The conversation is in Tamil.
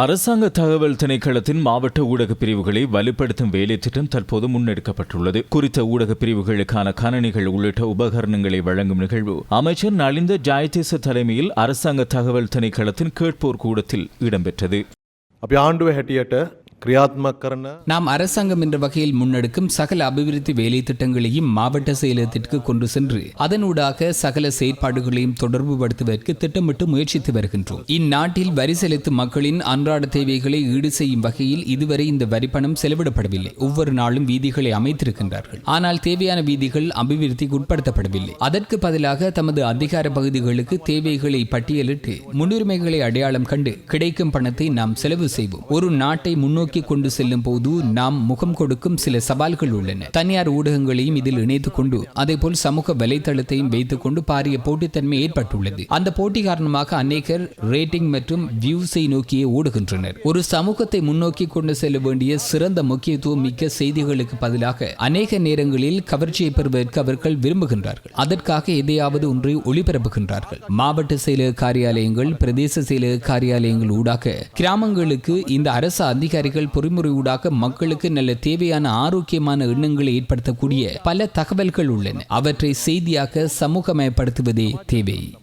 அரசாங்க தகவல் திணைக்களத்தின் மாவட்ட ஊடக பிரிவுகளை வலுப்படுத்தும் வேலை திட்டம் தற்போது முன்னெடுக்கப்பட்டுள்ளது. குறித்த ஊடக பிரிவுகளுக்கான கணனிகள் உள்ளிட்ட உபகரணங்களை வழங்கும் நிகழ்வு அமைச்சர் நலிந்த ஜாயதேச தலைமையில் அரசாங்க தகவல் திணைக்களத்தின் கேட்போர் கூடத்தில் இடம்பெற்றது. நாம் அரசாங்கம் என்ற வகையில் முன்னெடுக்கும் சகல அபிவிருத்தி வேலை திட்டங்களையும் மாவட்ட செயலகத்திற்கு கொண்டு சென்று அதனூடாக சகல செயற்பாடுகளையும் தொடர்புபடுத்துவதற்கு திட்டமிட்டு முயற்சித்து வருகின்றோம். இந்நாட்டில் வரி செலுத்தும் மக்களின் அன்றாட தேவைகளை ஈடு செய்யும் வகையில் இதுவரை இந்த வரிப்பணம் செலவிடப்படவில்லை. ஒவ்வொரு நாளும் வீதிகளை அமைத்திருக்கின்றார்கள். ஆனால் தேவையான வீதிகள் அபிவிருத்திக்கு உட்படுத்தப்படவில்லை. அதற்கு பதிலாக தமது அதிகார பகுதிகளுக்கு தேவைகளை பட்டியலிட்டு முன்னுரிமைகளை அடையாளம் கண்டு கிடைக்கும் பணத்தை நாம் செலவு செய்வோம். ஒரு நாட்டை முன்னோக்கி கொண்டு செல்லும் போது நாம் முகம் கொடுக்கும் சில சவால்கள் உள்ளன. தனியார் ஊடகங்களையும் இதில் இணைத்துக் கொண்டு அதேபோல் சமூக வலைதளத்தையும் வைத்துக் கொண்டு பாரிய போட்டித்தன்மை ஏற்பட்டுள்ளது. அந்த போட்டி காரணமாக அநேகர் ரேட்டிங் மற்றும் வியூஸை நோக்கியே ஓடுகின்றனர். ஒரு சமூகத்தை முன்னோக்கி கொண்டு செல்ல வேண்டிய சிறந்த முக்கியத்துவம் மிக்க செய்திகளுக்கு பதிலாக அநேக நேரங்களில் கவர்ச்சியை பெறுவதற்கு அவர்கள் விரும்புகின்றார்கள். அதற்காக எதையாவது ஒன்றை ஒளிபரப்புகின்றார்கள். மாவட்ட செயலக காரியாலயங்கள் பிரதேச செயலக காரியாலயங்கள் ஊடாக கிராமங்களுக்கு இந்த அரசு அதிகாரிகள் பொறிமுறை பொறிமுறையூடாக மக்களுக்கு நல்ல தேவையான ஆரோக்கியமான எண்ணங்களை ஏற்படுத்தக்கூடிய பல தகவல்கள் உள்ளன. அவற்றை செய்தியாக சமூகமயப்படுத்துவதே தேவை.